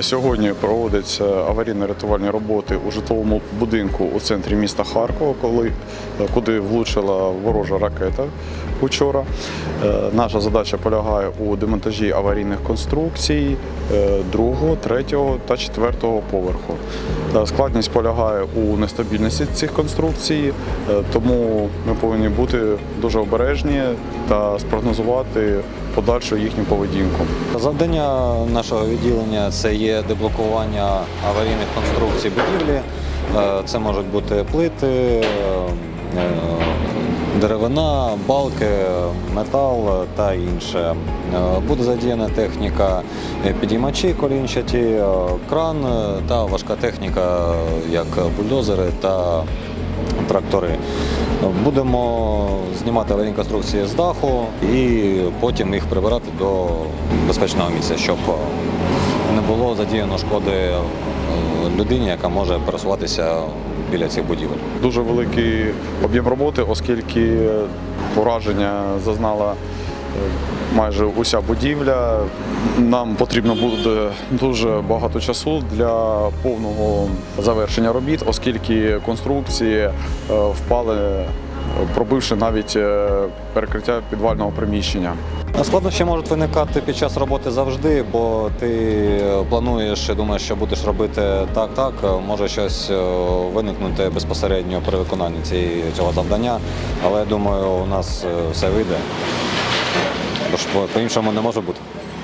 Сьогодні проводяться аварійно-рятувальні роботи у житловому будинку у центрі міста Харкова, коли, куди влучила ворожа ракета вчора. Е, Наша задача полягає у демонтажі аварійних конструкцій е, другого, третього та четвертого поверху. Е, Складність полягає у нестабільності цих конструкцій, тому ми повинні бути дуже обережні та спрогнозувати подальшу їхню поведінку. Завдання нашого відділення це є деблокування аварійних конструкцій будівлі. Це можуть бути плити, деревина, балки, метал та інше. Е, Буде задіяна техніка підіймачі колінчаті, е, кран е, та важка техніка, як бульдозери та трактори. Будемо знімати аварійні конструкції з даху і потім їх прибирати до безпечного місця, щоб було задіяно шкоди е, людині, яка може пересуватися біля цих будівель. Дуже великий об'єм роботи, оскільки ураження зазнала е, майже уся будівля. Нам потрібно буде дуже багато часу для повного завершення робіт, оскільки конструкції е, впали, пробивши навіть е, перекриття підвального приміщення. Складнощі можуть виникати під час роботи завжди, бо ти плануєш і думаєш, що будеш робити так, так. Може щось е, виникнути безпосередньо при виконанні цього завдання, але я думаю, у нас е, все вийде. Бо по-іншому не може бути.